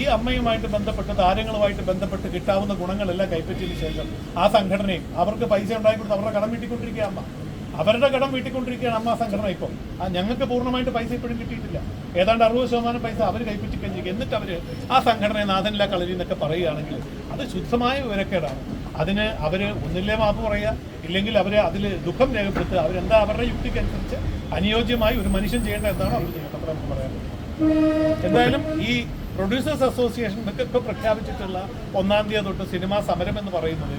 ഈ അമ്മയുമായിട്ട് ബന്ധപ്പെട്ട് താരങ്ങളുമായിട്ട് ബന്ധപ്പെട്ട് കിട്ടാവുന്ന ഗുണങ്ങളെല്ലാം കൈപ്പറ്റിയതിനു ശേഷം ആ സംഘടനയും അവർക്ക് പൈസ ഉണ്ടായിക്കൊടുത്ത് അവരുടെ കടം വീട്ടിക്കൊണ്ടിരിക്കുക അമ്മ. അവരുടെ കടം വീട്ടിക്കൊണ്ടിരിക്കുകയാണ് അമ്മ സംഘടന ഇപ്പോൾ ആ ഞങ്ങൾക്ക് പൂർണമായിട്ട് പൈസ ഇപ്പോഴും കിട്ടിയിട്ടില്ല. ഏതാണ്ട് അറുപത് ശതമാനം പൈസ അവർ കൈപ്പറ്റി കഴിഞ്ഞിരിക്കും എന്നിട്ട് അവർ ആ സംഘടനയെ നാഥനില്ല കളരി എന്നൊക്കെ പറയുകയാണെങ്കിൽ അത് ശുദ്ധമായ വിവരക്കേടാണ്. അതിന് അവർ ഒന്നില്ലേ മാപ്പ് പറയുക ഇല്ലെങ്കിൽ അവർ അതിൽ ദുഃഖം രേഖപ്പെടുത്തുക. അവരെന്താ അവരുടെ യുക്തിക്കനുസരിച്ച് അനുയോജ്യമായി ഒരു മനുഷ്യൻ ചെയ്യേണ്ട എന്താണ് അവർ ചെയ്യേണ്ടത് നമുക്ക് പറയാൻ എന്തായാലും ഈ പ്രൊഡ്യൂസേഴ്സ് അസോസിയേഷൻ ഒക്കെ പ്രഖ്യാപിച്ചിട്ടുള്ള ഒന്നാം തീയതി തൊട്ട് സിനിമാ സമരം എന്ന് പറയുന്നത്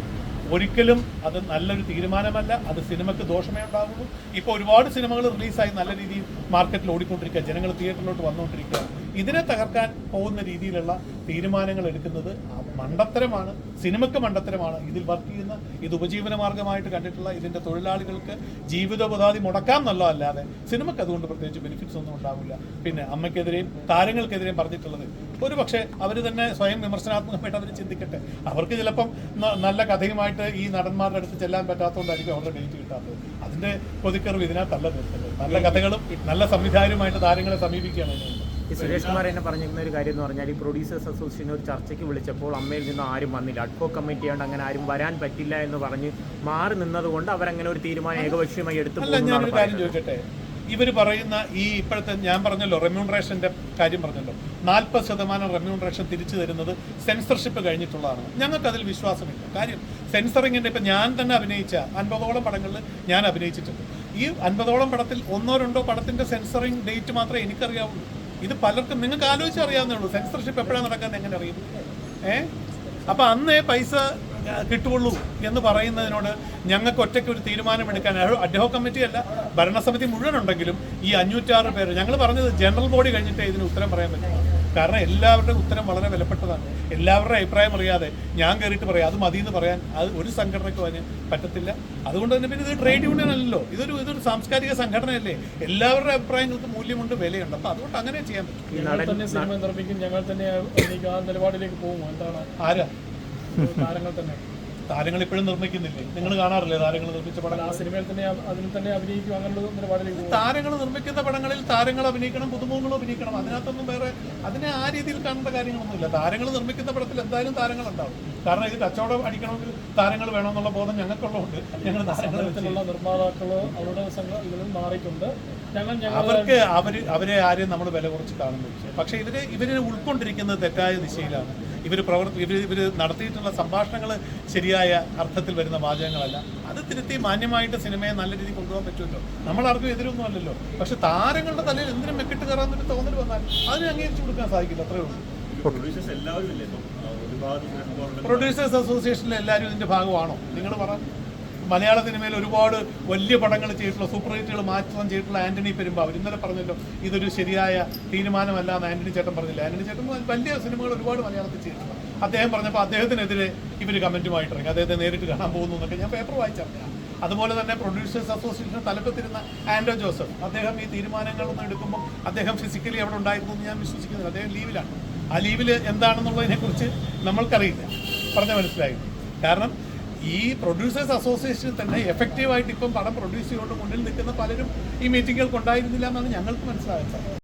ഒരിക്കലും അത് നല്ലൊരു തീരുമാനമല്ല. അത് സിനിമയ്ക്ക് ദോഷമേ ഉണ്ടാകുള്ളൂ ഇപ്പോൾ ഒരുപാട് സിനിമകൾ റിലീസായി നല്ല രീതിയിൽ മാർക്കറ്റിൽ ഓടിക്കൊണ്ടിരിക്കുക ജനങ്ങൾ തിയേറ്ററിലോട്ട് വന്നുകൊണ്ടിരിക്കുക. ഇതിനെ തകർക്കാൻ പോകുന്ന രീതിയിലുള്ള തീരുമാനങ്ങൾ എടുക്കുന്നത് മണ്ടത്തരമാണ്. സിനിമയ്ക്ക് മണ്ടത്തരമാണ്. ഇതിൽ വർക്ക് ചെയ്യുന്ന ഇത് ഉപജീവന മാർഗമായിട്ട് കണ്ടിട്ടുള്ള ഇതിന്റെ തൊഴിലാളികൾക്ക് ജീവിതോപാധി മുടക്കാം എന്നല്ല അല്ലാതെ സിനിമയ്ക്ക് അതുകൊണ്ട് പ്രത്യേകിച്ച് ബെനിഫിറ്റ്സ് ഒന്നും ഉണ്ടാവില്ല. പിന്നെ അമ്മയ്ക്കെതിരെയും താരങ്ങൾക്കെതിരെയും പറഞ്ഞിട്ടുള്ളത് ഒരു പക്ഷേ അവർ തന്നെ സ്വയം വിമർശനാത്മകമായിട്ട് അവർ ചിന്തിക്കട്ടെ. അവർക്ക് ചിലപ്പം നല്ല കഥയുമായിട്ട് ഈ നടന്മാരുടെ അടുത്ത് ചെല്ലാൻ പറ്റാത്തതുകൊണ്ടായിരിക്കും അവരുടെ ഡേറ്റ് കിട്ടാത്തത്. അതിന്റെ കൊതിക്കറിവ് ഇതിനകത്തല്ല നിർത്തുന്നത് നല്ല കഥകളും നല്ല സംവിധായകരുമായിട്ട് താരങ്ങളെ സമീപിക്കുകയാണ്. ഈ സുരേഷ് കുമാർ എന്നെ പറഞ്ഞിരുന്ന ഒരു കാര്യം എന്ന് പറഞ്ഞാൽ ഈ പ്രൊഡ്യൂസേഴ്സ് അസോസിയേഷൻ ഒരു ചർച്ചയ്ക്ക് വിളിച്ചപ്പോൾ അമ്മയിൽ നിന്ന് ആരും വന്നില്ല. അഡ്കോ കമ്മിറ്റി ആയതുകൊണ്ട് അങ്ങനെ ആരും വരാൻ പറ്റില്ല എന്ന് പറഞ്ഞ് മാറി നിന്നതുകൊണ്ട് അവരങ്ങനെ ഒരു തീരുമാനം ഏകപക്ഷീയമായി എടുത്തു ചോദിക്കട്ടെ? ഇവർ പറയുന്ന ഈ ഇപ്പോഴത്തെ ഞാൻ പറഞ്ഞല്ലോ റെമ്യൂണറേഷന്റെ കാര്യം പറഞ്ഞല്ലോ. നാൽപ്പത് ശതമാനം റെമ്യൂണറേഷൻ തിരിച്ചു തരുന്നത് സെൻസർഷിപ്പ് കഴിഞ്ഞിട്ടുള്ളതാണ്. ഞങ്ങൾക്ക് അതിൽ വിശ്വാസമില്ല. കാര്യം സെൻസറിങ്ങിന്റെ ഇപ്പം ഞാൻ തന്നെ അഭിനയിച്ച അൻപതോളം പടങ്ങളിൽ ഞാൻ അഭിനയിച്ചിട്ടുണ്ട്. ഈ അൻപതോളം പടത്തിൽ ഒന്നോ രണ്ടോ പടത്തിന്റെ സെൻസറിങ് ഡേറ്റ് മാത്രമേ എനിക്കറിയാവുള്ളൂ ഇത് പലർക്കും നിങ്ങൾക്ക് ആലോചിച്ചറിയാവുന്നേ ഉള്ളൂ. സെൻസർഷിപ്പ് എപ്പോഴാണ് നടക്കാൻ എങ്ങനെ അറിയും? ഏ? അപ്പം അന്നേ പൈസ കിട്ടുള്ളൂ എന്ന് പറയുന്നതിനോട് ഞങ്ങൾക്ക് ഒറ്റയ്ക്ക് ഒരു തീരുമാനമെടുക്കാൻ അഡ്ഹോ കമ്മിറ്റി അല്ല ഭരണസമിതി മുഴുവൻ ഉണ്ടെങ്കിലും ഈ അഞ്ഞൂറ്റാറ് പേര് ഞങ്ങൾ പറഞ്ഞത് ജനറൽ ബോഡി കഴിഞ്ഞിട്ട് ഇതിന് ഉത്തരം പറയാൻ പറ്റും. കാരണം എല്ലാവരുടെയും ഉത്തരം വളരെ വിലപ്പെട്ടതാണ്. എല്ലാവരുടെ അഭിപ്രായം അറിയാതെ ഞാൻ കയറിയിട്ട് പറയാം അത് മതി എന്ന് പറയാൻ അത് ഒരു സംഘടനയ്ക്ക് അതിന് പറ്റത്തില്ല. അതുകൊണ്ട് തന്നെ പിന്നെ ഇത് ട്രേഡ് യൂണിയൻ അല്ലല്ലോ. ഇതൊരു ഇതൊരു സാംസ്കാരിക സംഘടനയല്ലേ. എല്ലാവരുടെ അഭിപ്രായങ്ങൾക്ക് മൂല്യമുണ്ട് വിലയുണ്ട്. അപ്പൊ അതുകൊണ്ട് അങ്ങനെ ചെയ്യാൻ പറ്റും. ഞങ്ങൾ തന്നെ സിനിമ നിർമ്മിക്കും ഞങ്ങൾ തന്നെ ആ നിലപാടിലേക്ക് പോകും. എന്താണ്? ആരാ? താരങ്ങൾ തന്നെ. താരങ്ങൾ ഇപ്പോഴും നിർമ്മിക്കുന്നില്ലേ? നിങ്ങൾ കാണാറില്ലേ താരങ്ങൾ നിർമ്മിച്ച പടങ്ങൾ? ആ സിനിമയിൽ തന്നെ അതിൽ തന്നെ അഭിനയിക്കും അങ്ങനെയുള്ള നിലപാടിലേക്ക് താരങ്ങൾ നിർമ്മിക്കുന്ന പടങ്ങളിൽ താരങ്ങൾ അഭിനയിക്കണം പുതുമുഖങ്ങൾ അഭിനയിക്കണം. അതിനകത്തൊന്നും വേറെ അതിനെ ആ രീതിയിൽ കാണേണ്ട കാര്യങ്ങളൊന്നുമില്ല. താരങ്ങൾ നിർമ്മിക്കുന്ന പടത്തിൽ എന്തായാലും താരങ്ങൾ ഉണ്ടാവും കാരണം ഇത് കച്ചവടം അടിക്കണമെങ്കിൽ താരങ്ങൾ വേണമെന്നുള്ള ബോധം ഞങ്ങൾക്കുള്ളതുകൊണ്ട് ഞങ്ങൾ താരങ്ങളെ നിർമ്മാതാക്കൾ നിർമ്മാതാക്കൾ അവരുടെ സംഘം ഇതിൽ മാറിയിട്ടുണ്ട്. അവർക്ക് അവർ അവരെ ആരെയും നമ്മൾ വില കുറച്ച് കാണുന്നില്ല. പക്ഷേ ഇവർ ഇവരെ ഉൾക്കൊണ്ടിരിക്കുന്നത് തെറ്റായ ദിശയിലാണ്. ഇവർ പ്രവർത്തി ഇവർ ഇവർ നടത്തിയിട്ടുള്ള സംഭാഷണങ്ങൾ ശരിയായ അർത്ഥത്തിൽ വരുന്ന വാചകങ്ങളല്ല. അത് തിരുത്തി മാന്യമായിട്ട് സിനിമയെ നല്ല രീതിയിൽ കൊണ്ടുപോകാൻ പറ്റുമല്ലോ. നമ്മൾ ആർക്കും എതിരൊന്നും അല്ലല്ലോ പക്ഷെ താരങ്ങളുടെ തലയിൽ എന്തിനും മെക്കിട്ട് കയറാന്നൊരു തോന്നൽ വന്നാൽ അതിനെ അംഗീകരിച്ചു കൊടുക്കാൻ സാധിക്കില്ല. അത്രേ ഉള്ളൂ. പ്രൊഡ്യൂസേഴ്സ് എല്ലാവരും ഇല്ലേ ഒരുപാട് പ്രൊഡ്യൂസേഴ്സ് അസോസിയേഷനിലെ എല്ലാവരും ഇതിന്റെ ഭാഗമാണോ? നിങ്ങൾ പറ. മലയാള സിനിമയിൽ ഒരുപാട് വലിയ പടങ്ങൾ ചെയ്തിട്ടുള്ള സൂപ്പർ ഹിറ്റുകൾ മാറ്റം ചെയ്തിട്ടുള്ള ആന്റണി പെരുമ്പാവർ. ഇന്നലെ പറഞ്ഞല്ലോ ഇതൊരു ശരിയായ തീരുമാനമല്ല എന്ന് ആന്റണി ചേട്ടൻ പറഞ്ഞില്ല? ആന്റണി ചേട്ടൻ വലിയ സിനിമകൾ ഒരുപാട് മലയാളത്തിൽ ചെയ്തിട്ടുണ്ട്. അദ്ദേഹം പറഞ്ഞപ്പോൾ അദ്ദേഹത്തിനെതിരെ ഇവർ കമന്റുമായിട്ട് ഇറങ്ങി. അദ്ദേഹത്തെ നേരിട്ട് കാണാൻ പോകുന്നു എന്നൊക്കെ ഞാൻ പേപ്പർ വായിച്ചറിഞ്ഞാൽ അതുപോലെ തന്നെ പ്രൊഡ്യൂസേഴ്സ് അസോസിയേഷൻ തലപ്പത്തിരുന്ന ആൻഡോ ജോസഫ്. അദ്ദേഹം ഈ തീരുമാനങ്ങളൊന്നും എടുക്കുമ്പോൾ അദ്ദേഹം ഫിസിക്കലി അവിടെ ഉണ്ടായിരുന്നു എന്ന് ഞാൻ വിശ്വസിക്കുന്നില്ല. അദ്ദേഹം ലീവിലാണ്. ആ ലീവിൽ എന്താണെന്നുള്ളതിനെക്കുറിച്ച് നമ്മൾക്കറിയില്ല. പറഞ്ഞ മനസ്സിലായി കാരണം ഈ പ്രൊഡ്യൂസേഴ്സ് അസോസിയേഷൻ തന്നെ എഫക്റ്റീവായിട്ട് ഇപ്പം പടം പ്രൊഡ്യൂസ് ചെയ്തുകൊണ്ട് മുന്നിൽ നിൽക്കുന്ന പലരും ഈ മീറ്റിങ്ങുകൾക്ക് ഉണ്ടായിരുന്നില്ല എന്നാണ് ഞങ്ങൾക്ക് മനസ്സിലായത്.